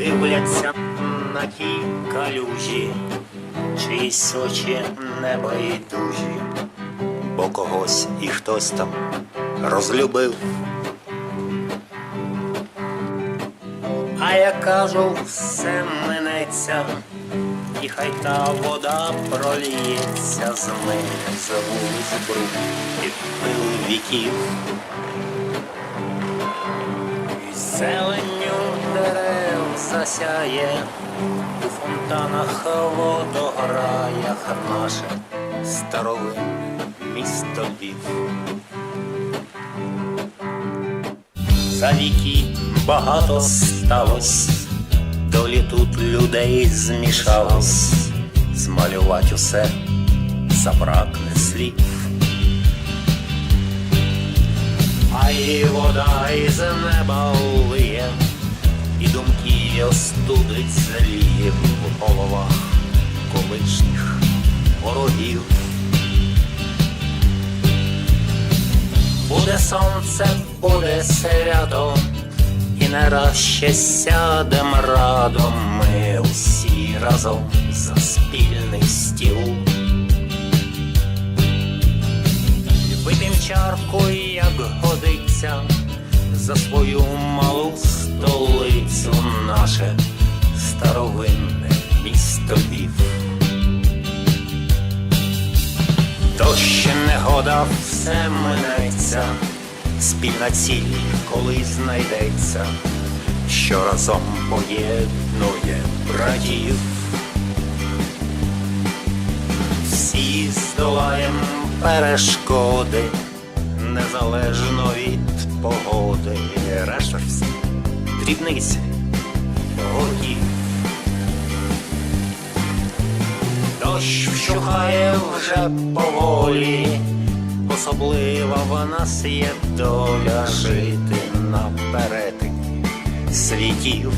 дивляться на ті калюжі, чиїсь очі небайдужі, бо когось і хтось там розлюбив. А я кажу, все минеться, і хай та вода проліється з мене за вулиць бруд під пил віків. Дерев засяє, у фонтанах водограях наше старовинне місто Львів. За віки багато сталось, долі тут людей змішалось, змалювать усе забракне слів. А і вода із неба лиє, думки остудить зліє в головах колишніх ворогів. Буде сонце, буде свято, і не раз ще сядем радом ми усі разом за спільний стіл. Вип'єм чарку, як годиться, за свою малу столицю наше старовинне місто Львів. То ще негода все минеться, спільна ціль, коли знайдеться, що разом поєднує братів. Всі здолаєм перешкоди, незалежно від погоди, решта ж всі дрібниці Дощ вщухає вже поволі, особлива в нас є доля жити на перетині світів.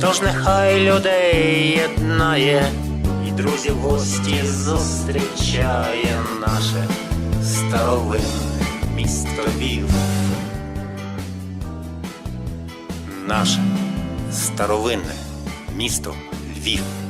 Тож нехай людей єднає, і друзів гості зустрічає наше старовинне місто Львів. Наше старовинне місто Львів.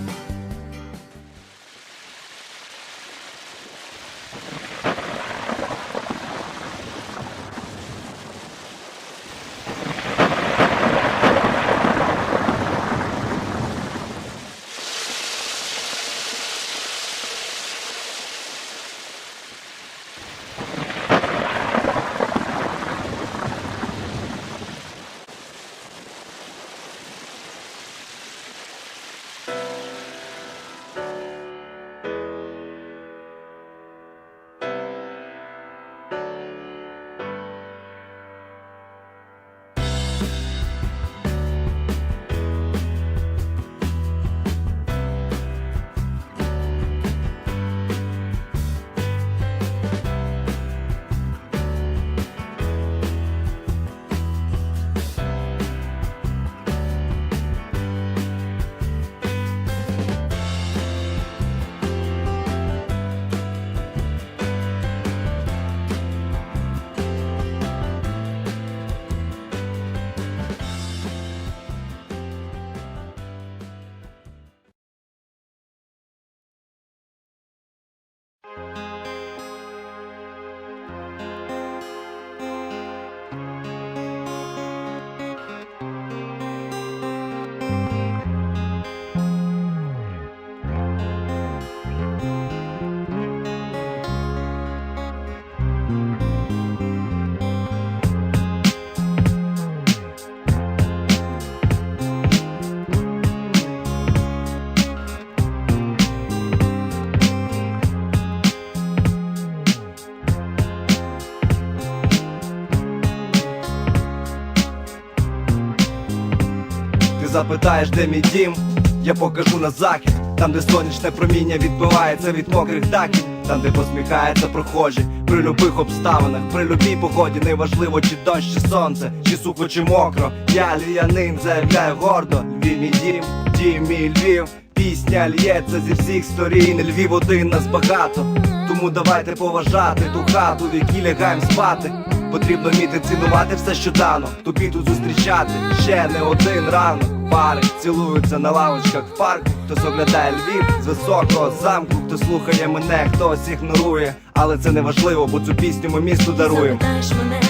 Запитаєш, де мій дім, я покажу на захід, там, де сонячне проміння відбивається від мокрих даків, там, де посміхається прохожі, при любих обставинах, при любій погоді, неважливо, чи дощ, чи сонце, чи сухо, чи мокро. Я львів'янин, заявляю гордо, Львів мій дім, дім мій Львів. Пісня л'ється зі всіх сторін, Львів один нас багато. Тому давайте поважати ту хату, в якій лягаєм спати. Потрібно вміти цінувати все, що дано. Тобі тут зустрічати ще не один ранок. Пари цілуються на лавочках в парку. Хтось оглядає Львів з високого замку, хто слухає мене, хтось ігнорує. Але це не важливо, бо цю пісню ми місту даруємо. Запитаєш мене,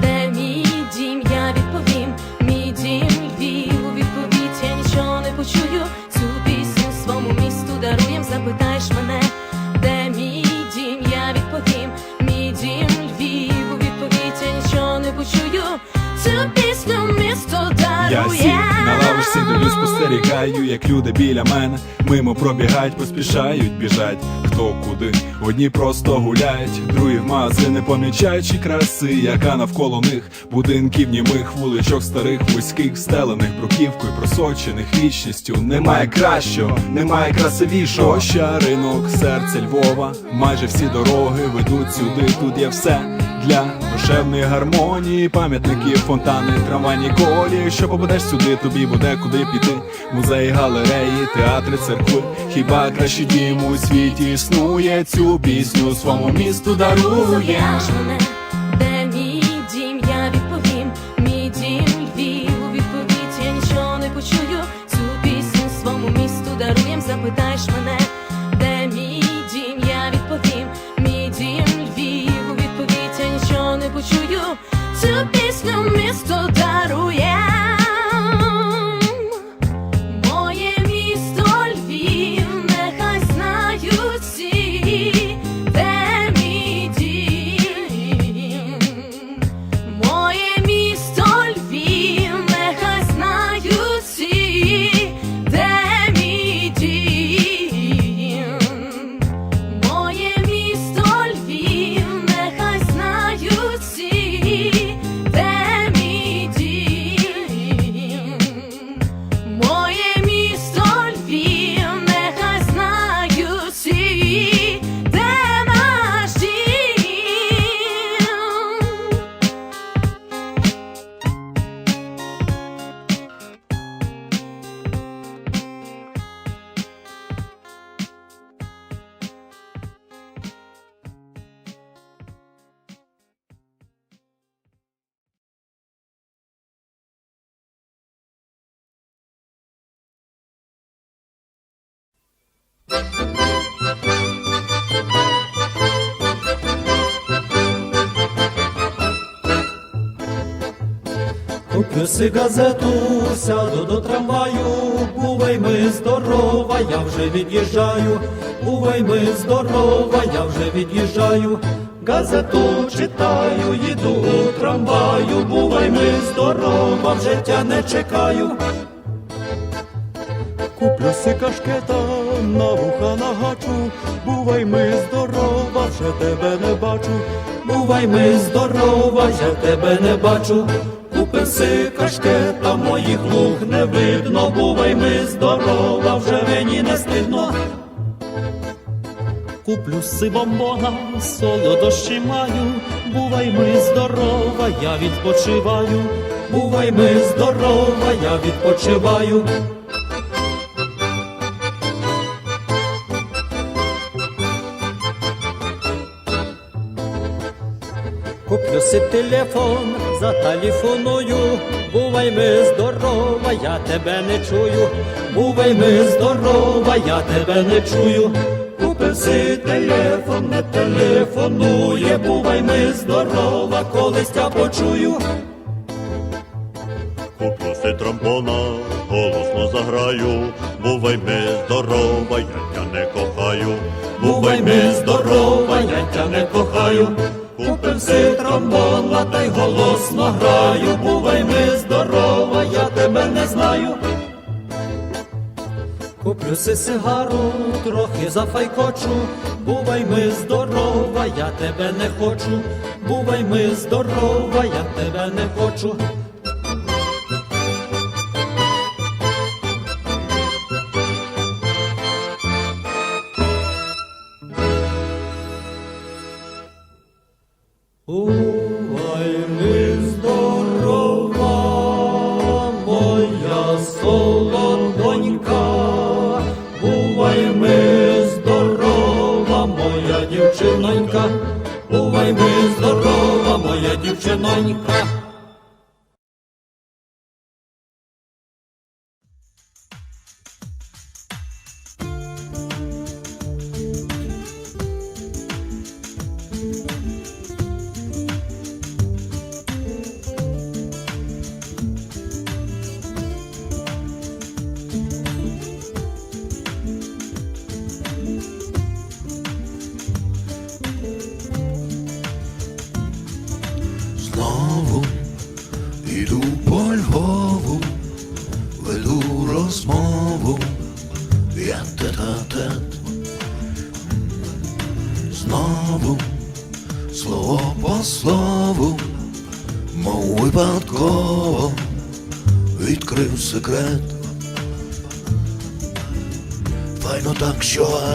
де мій дім, я відповім, мій дім Львів у відповідь я нічого не почую. Цю пісню своєму місту даруєм. Запитаєш мене, де мій дім, я відповім, мій дім Львів у відповідь я нічого не почую. Цю пісню місто Я сів на лавочці, дивлюсь, спостерігаю, як люди біля мене мимо пробігають, поспішають, біжать. Хто куди? Одні просто гуляють, другі в магазини помічаючи краси, яка навколо них будинків німих, вуличок старих, вузьких, стелених бруківкою, просочених вічністю. Немає кращого, немає красивішого. Площа, ринок, серце Львова. Майже всі дороги ведуть сюди. Тут є все для душевної гармонії, пам'ятники, фонтани, трамвайні колії. Що попадеш сюди, тобі буде куди піти. Музеї, галереї, театри, церкви. Хіба краще дім у світі існує? Цю пісню своєму місту дарує. Мене, пісню Куплю си газету, сяду до трамваю, бувай ми здорова, я вже від'їжджаю, бувай ми здорова, я вже від'їжджаю, газету читаю, їду у трамваю, бувай ми здорова, в життя не чекаю. Куплю си кашкета, на вуха нагачу, бувай ми здорова, вже тебе не бачу, бувай ми здорова, я тебе не бачу. Купив си кашкета, моїх луг не видно, бувай ми здорова, вже мені не стидно. Куплю сивом бога, солодощі маю, бувай ми здорова, я відпочиваю, бувай ми здорова, я відпочиваю. Си телефон, зателефоную, бувай ми здорова, я тебе не чую, бувай ми здорова, я тебе не чую. Купив си телефон, не телефонує, бувай ми здорова, колись я почую. Куплю си тромбона, голосно заграю, бувай ми здорова, я тя не кохаю, Бувай ми здорова, я тя не кохаю. Тромбона, та й голосно граю. Бувай ми здорова, я тебе не знаю. Куплю си сигару, трохи зафайкочу. Бувай ми здорова, я тебе не хочу. Бувай ми здорова, я тебе не хочу. Дівчинонька,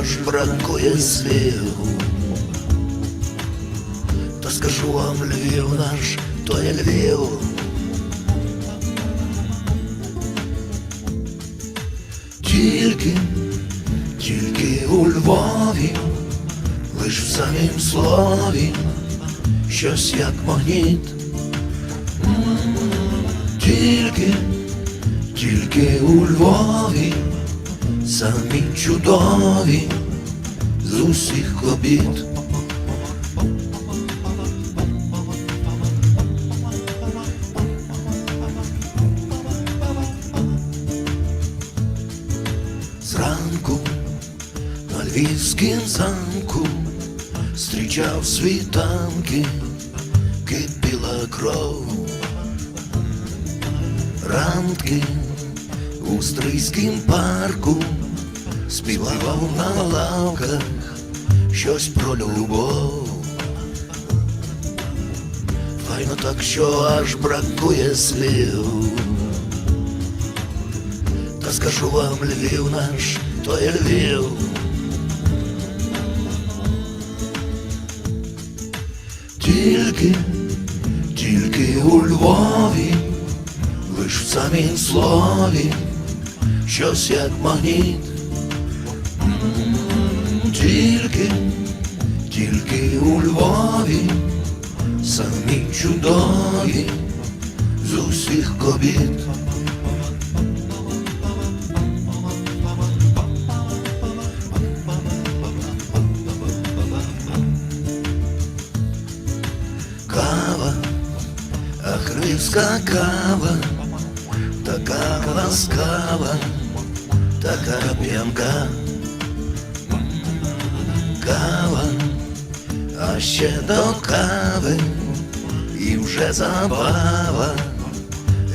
аж бракує слів. Та скажу вам, Львів наш, то є Львів. Тільки, тільки у Львові, лиш в самім слові, щось як магніт. Тільки, тільки у Львові, самі чудові з усіх обід. Зранку на львівськім замку зустрічав світанки, кипіла кров. Ранки у стрийськім парку співав на лавках щось про любов. Файно так, що аж бракує слів. Та скажу вам, Львів наш, то є Львів. Тільки, тільки у Львові, лиш в самім слові, щось як магніт. М, Тільки, тільки у Львові, самі чудові з усіх кобіт. кава, ах, львівська кава, така ласкава, така п'янка. Кава, а ще до кави, і вже забава,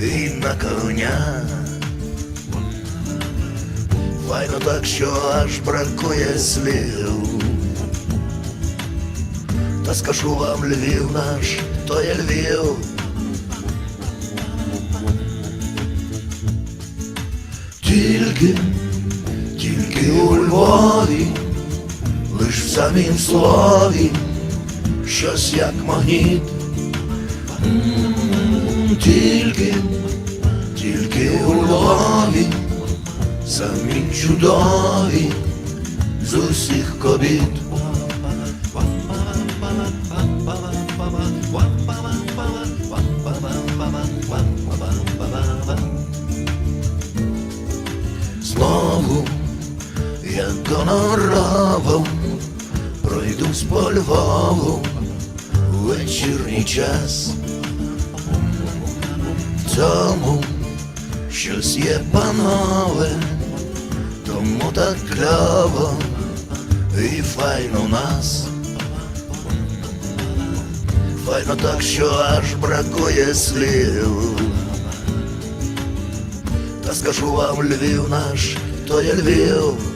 і на коня. Файно так, що аж бракує слів. Та скажу вам, Львів наш, то є Львів. Тільки, тільки у Львові, лиш в самім слові, щось як магніт. Тільки, тільки у Львові, самі чудові з усіх кобіт. Знову, як гоноровом, Львову вечірній час. В цьому щось є панове, тому так кльово і файно в нас. Файно так, що аж бракує слів. Та скажу вам, Львів наш, то є Львів.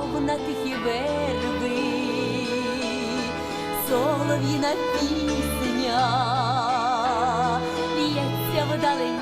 Впав на тихі верби, солов'їна пісня, п'ється вдалині.